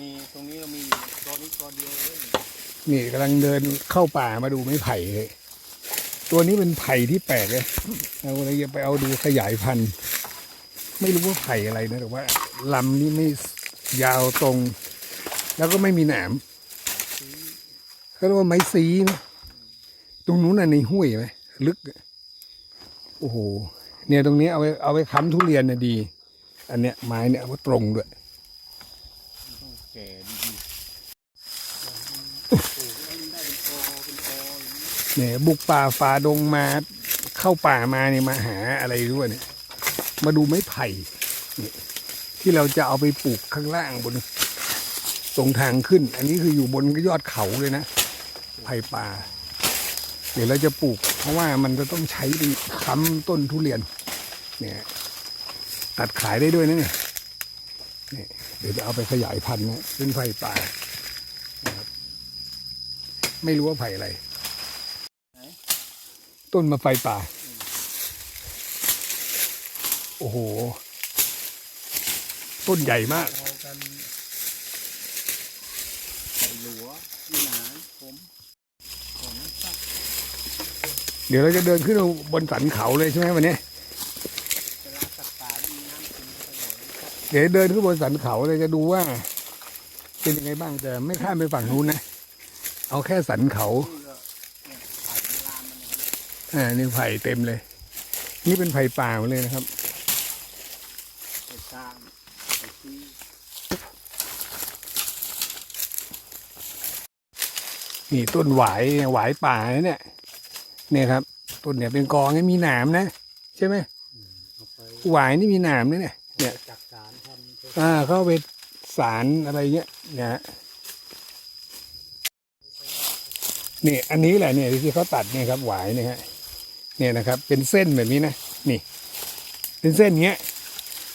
มีตรงนี้เรามีตอนนี้ตอนเดียวเองนี่กำลังเดินเข้าป่ามาดูไม้ไผ่เลยตัวนี้เป็นไผ่ที่แปลกเลยเราเลยจะไปเอาดูขยายพันธุ์ ไม่รู้ว่าไผ่อะไรนะแต่ว่าลำนี้ไม่ยาวตรง แล้วก็ไม่มีหนามเขาเรียกว่าไม้ซีนะตรงนู้นน่ะในห้วยไหมลึก โอ้โห เนี่ยตรงนี้เอาไปเอาไปค้ำทุเรียนน่ะดี อันเนี้ยไม้เนี่ยเอาไว้ตรงด้วย แก่ดีเนี่ยบุกป่าฝ่าดงมาเข้าป่ามาเนี่ยมาหาอะไรด้วยเนี่ยมาดูไม้ไผ่นี่ที่เราจะเอาไปปลูกข้างล่างบนตรงทางขึ้น อันนี้คืออยู่บนยอดเขาเลยนะไผ่ป่า เดี๋ยวเราจะปลูก เพราะว่ามันจะต้องใช้ไปค้ำต้นทุเรียน เนี่ย ตัดขายได้ด้วยนะเนี่ย ดี๋ยวจะเอาไปขยายพันธุ์นะเป็นไผ่ป่านะครับไม่รู้ว่าไผ่อะไร ต้นมะไฟป่า โอ้โห ต้นใหญ่มากเอากันใส่หลัวที่หนานผมของน้ำซัก เดี๋ยวเราจะเดินขึ้นบนสันเขาเลยใช่ไหมวันนี้ เวลาสักป่ามีน้ำกินก็บ่อยซัก เดี๋ยวเดินขึ้นบนสันเขาเลยจะดูว่า เป็นยังไงบ้างแต่ไม่ข้ามไปฝั่งนู้นนะ เอาแค่สันเขาอ่าเนี่ยอ่านี่ไผ่เต็มเลย นี่เป็นไผ่ป่าหมดเลยนะครับนี่ต้นหวายหวายป่าเนี่ยเนี่ยครับต้นเนี่ยเป็นกองมีหนามนะ ใช่ไหมหวายนี่มีหนามนะเนี่ย เนี่ยจักสารทำเป็นอ่าเข้าไปสารอะไรเงี้ยนะฮะนี่อันนี้แหละเนี่ยที่เขาตัดเนี่ยครับหวายเนี่ยฮะเนี่ยนะครับ เป็นเส้นแบบนี้นะนี่ เป็นเส้นเงี้ย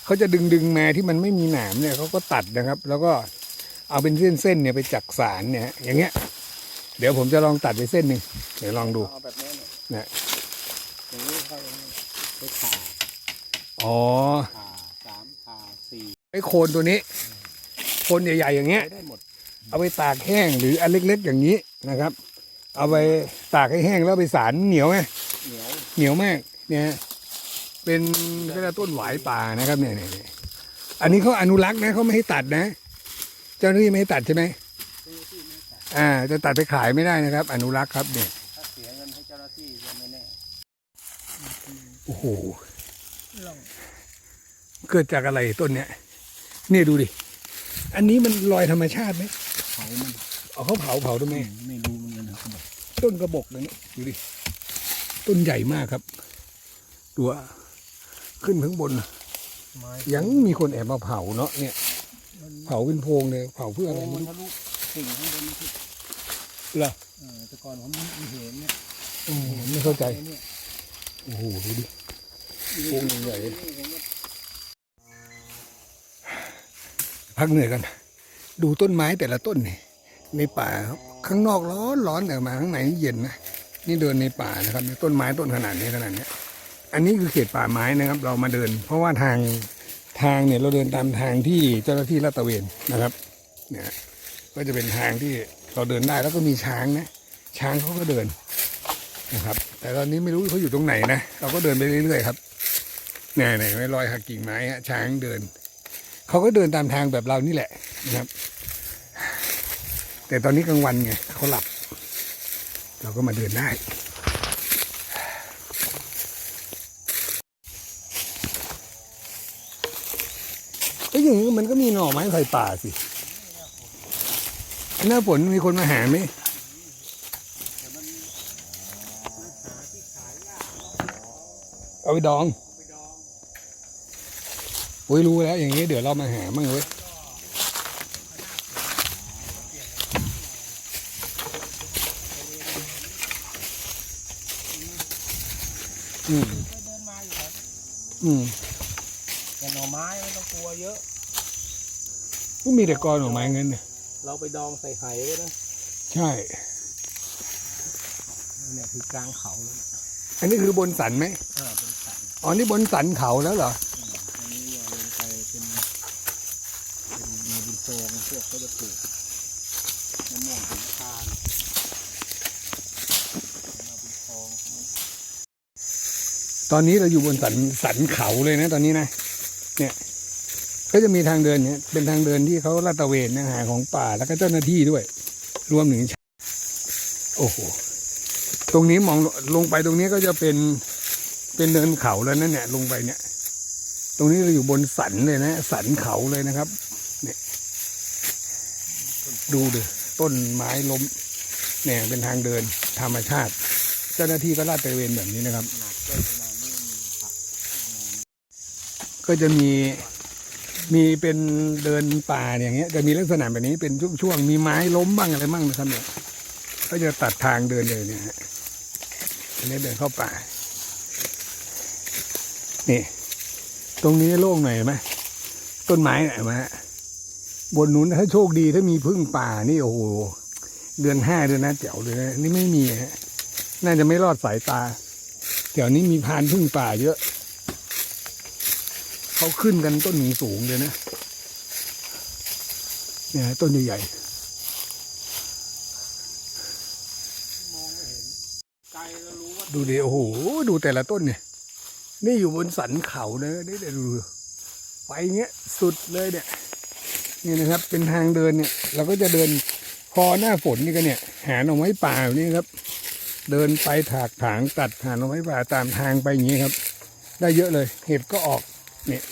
เขาจะดึงดึงมาที่มันไม่มีหนามเนี่ยเขาก็ตัดนะครับ แล้วก็เอาเป็นเส้นเส้นๆเนี่ยไปจักสารเนี่ยฮะอย่างเงี้ย เดี๋ยวผมจะลองตัดไปเส้นหนึ่งเดี๋ยวลองดูเอาแบบนี้นะเนี่ยอย่างนี้เข้าอย่างนี้ไปผ่าอ๋อผ่าสามผ่าสี่ ไอ้โคนตัวนี้ โคนใหญ่ๆอย่างเงี้ยใช้ได้หมดเอาไปตากแห้งหรืออันเล็ก ๆ อย่างนี้นะครับ เอาไปตากให้แห้งแล้วไปสารเหนียวไหมเหนียวเหนียวมากเนี่ยฮะเป็นก็จะต้นหวายป่านะครับเนี่ยเนี่ยเนี่ยอันนี้เขาอนุรักษ์นะเขาไม่ให้ตัดนะ เจ้าหน้าที่ไม่ให้ตัดใช่ไหมเจ้าหน้าที่ไม่ตัดอ่า จะตัดไปขายไม่ได้นะครับ อนุรักษ์ครับเนี่ยถ้าเสียเงินให้เจ้าหน้าที่จะไม่แน่โอ้โหลองเกิดจากอะไรต้นเนี้ย เนี่ยดูดิ อันนี้มันลอยธรรมชาติไหมเผามันเอาเขาเผาเผาทำไมไม่รู้เหมือนกันนะครับต้นกระบอกเลยเนี่ยดูดิ ต้นใหญ่มากครับตัวขึ้นข้างบน ไม้ยังมีคนแอบมาเผาเนาะเนี่ย มันเผาเป็นโพรงเลยเผาเพื่ออะไรมัไม่นรู้ทะลุสิ่งข้างบนนี่คือเหรอเออแต่ก่อนผมไม่เห็นเนี่ยโอ้โหไม่เข้าใจ ไอ้เนี่ยโอ้โหดูดิ โพรงใหญ่นี่ผมก็ พักเหนื่อยกัน ดูต้นไม้แต่ละต้นนี่ในป่าข้างนอกร้อนร้อนแต่มาข้างในเย็นนะนี่เดินในป่านะครับต้นไม้ต้นขนาดนี้ขนาดนี้อันนี้คือเขตป่าไม้นะครับ เรามาเดิน เพราะว่าทางทางเนี่ยเราเดินตามทางที่เจ้าหน้าที่ลาดตระเวนนะครับเนี่ยก็จะเป็นทางที่เราเดินได้แล้วก็มีช้างนะ ช้างเขาก็เดินนะครับ แต่ตอนนี้ไม่รู้เขาอยู่ตรงไหนนะเราก็เดินไปเรื่อยๆครับเนี่ยเนี่ยไม่รอยหักกิ่งไม้ฮะช้างเดิน เขาก็เดินตามทางแบบเรานี่แหละนะครับ แต่ตอนนี้กลางวันไงเขาหลับ เราก็มาเดินได้ก็อย่างนี้มันก็มีหน่อไม้ไผ่ป่าสิหน้าฝนมีคนมาหาไหมเอาไปดอง อ้ยรู้แล้วอย่างนี้เดี๋ยวเรามาหามั่งเว้ยอืมเคยเดินมาอยู่ครับอืมแต่หน่อไม้ไม่ต้องกลัวเยอะ ก็มีแต่กอหน่อไม้เงินเนี่ยเราไปดองใส่ไข่ไว้นะใช่ เนี่ยคือกลางเขาเลยอันนี้คือบนสันไหม อ่าเป็นสัน อ๋อ นี่บนสันเขาแล้วเหรอ อันนี้เราลงไปเป็นเป็นมีบุญโตง พวกเขาจะปลูกมะม่วงหิมพานต์มานคลองตอนนี้เราอยู่บนสันสันเขาเลยนะ ตอนนี้นะ เนี่ย ก็จะมีทางเดินเนี่ย เป็นทางเดินที่เขาลาดตระเวนนะหาของป่าแล้วก็เจ้าหน้าที่ด้วย รวมถึงโอ้โห ตรงนี้มองลงไปตรงนี้ก็จะเป็นเป็นเนินเขาแล้วนั่นเนี่ยลงไปเนี่ย ตรงนี้เราอยู่บนสันเลยนะ สันเขาเลยนะครับ เนี่ยดูดิต้นไม้ล้มเนี่ยเป็นทางเดินธรรมชาติ เจ้าหน้าที่ก็ลาดตระเวนแบบนี้นะครับ ก็จะมีมีเป็นเดินป่าอย่างเงี้ย จะมีลักษณะแบบนี้เป็นช่วงๆมีไม้ล้มบ้างอะไรบ้างนะครับเนี่ยก็จะตัดทางเดินเลยเนี่ยฮะนนี้เดินเข้าป่า นี่ ตรงนี้โล่งหน่อยไหมต้นไม้หน่อยเห็นไหมฮะ บนนู้นถ้าโชคดีถ้ามีพึ่งป่านี่โอ้โหเดือนห้าเดือนนะเจ๋วเลยนะนี่ไม่มีฮะน่าจะไม่รอดสายตาแถวนี้มีพานพึ่งป่าเยอะเขาขึ้นกันต้นหนึ่งสูงเลยนะเนี่ยต้นใหญ่มองไม่เห็นไกลก็รู้ว่าๆดูดิโอ้โหดูแต่ละต้นเนี่ย นี่อยู่บนสันเขาเลยนี่เดี๋ยวดูไปเงี้ยสุดเลยเนี่ย นี่นะครับ เป็นทางเดินเนี่ยเราก็จะเดินพอหน้าฝนนี่ก็เนี่ยหาหน่อไม้ป่าแบบนี้ครับ เดินไปถากถางตัดหาหน่อไม้ป่าตามทางไปอย่างนี้ครับ ได้เยอะเลย เห็ดก็ออกเนี่ย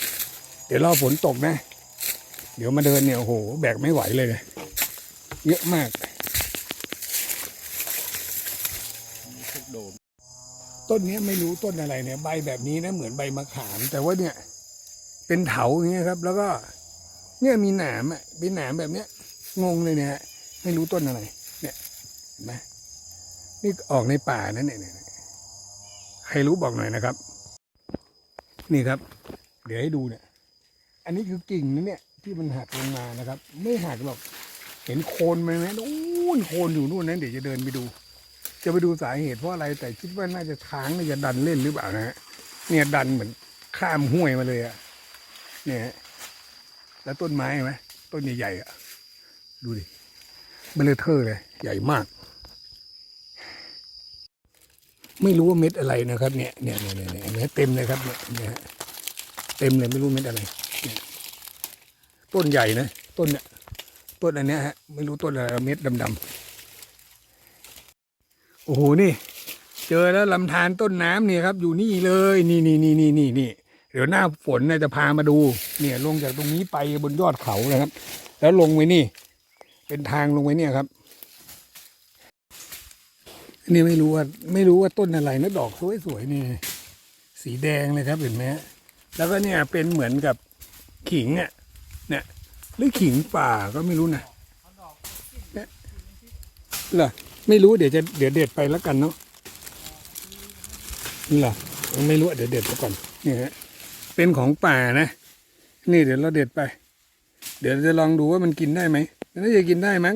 เดี๋ยวรอฝนตกนะ เดี๋ยวมาเดินเนี่ยโอ้โหแบกไม่ไหวเลยเยอะมากต้นนี้ไม่รู้ต้นอะไรเนี่ย ใบแบบนี้นะเหมือนใบมะขาม แต่ว่าเนี่ย เป็นเถาอย่างเงี้ยครับ แล้วก็ เนี่ยมีหนามอะเป็นหนามแบบเนี้ย งงเลยเนี่ยไม่รู้ต้นอะไร เนี่ยเห็นไหมนี่ออกในป่านะเนี่ยเนี่ยเนี่ยใครรู้บอกหน่อยนะครับ นี่ครับ เดี๋ยวให้ดูเนี่ย อันนี้คือกิ่งนะเนี่ย ที่มันหักลงมานะครับ ไม่หักหรอกเห็นโคนไหมไหมนู่นโคนอยู่นู่นนะเดี๋ยวจะเดินไปดู จะไปดูสาเหตุเพราะอะไรแต่คิดว่าน่าจะช้างน่าจะดันเล่นหรือเปล่านะฮะเนี่ยดันเหมือนข้ามห้วยมาเลยอะเนี่ย แล้วต้นไม้เห็นไหมต้นใหญ่ๆอะดูดิเบลอเทอร์เลย ใหญ่มาก ไม่รู้ว่าเม็ดอะไรนะครับ เนี่ยเนี่ยเนี่ยเนี่ยเนี่ยเต็มเลยครับเนี่ยเนี่ยฮะเต็มเลยไม่รู้เม็ดอะไรต้นใหญ่นะต้นเนี่ยต้นอันเนี้ยฮะไม่รู้ต้นอะไรเม็ดดำๆโอ้โหนี่ เจอแล้วลำธารต้นน้ำเนี่ยครับ อยู่นี่เลย นี่นี่นี่นี่นี่นี่ เดี๋ยวหน้าฝนเนี่ยจะพามาดู เนี่ยลงจากตรงนี้ไปบนยอดเขานะครับ แล้วลงไว้นี่ เป็นทางลงไว้เนี่ยครับนี่ไม่รู้ว่าไม่รู้ว่าต้นอะไรนะดอกสวยๆนี่สีแดงเลยครับเห็นไหมแล้วก็เนี่ยเป็นเหมือนกับขิงอะเนี่ยหรือขิงป่าก็ไม่รู้นะเนี่ยเหรอไม่รู้เดี๋ยวจะเดี๋ยวเด็ดไปแล้วกันเนาะนี่เหรอไม่รู้เดี๋ยวเด็ดไปก่อนนี่ฮะ เป็นของป่านะ นี่เดี๋ยวเราเด็ดไป เดี๋ยวจะลองดูว่ามันกินได้ไหมน่าจะกินได้มั้ง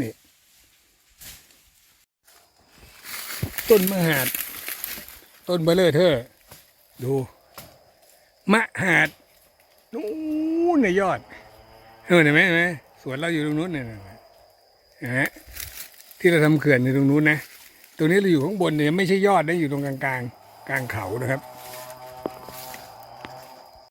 นี่ต้นมะหาด ต้นเบลเลอร์เธอดู มะหาดนู้นในยอดเออเห็นไหมเห็นไหมสวนเราอยู่ตรงนู้นเนี่ยนไหมที่เราทำเขื่อนในตรงนู้นนะ ตรงนี้เราอยู่ข้างบนเนี่ยไม่ใช่ยอดนะอยู่ตรงกลางกลางกลางเขานะครับ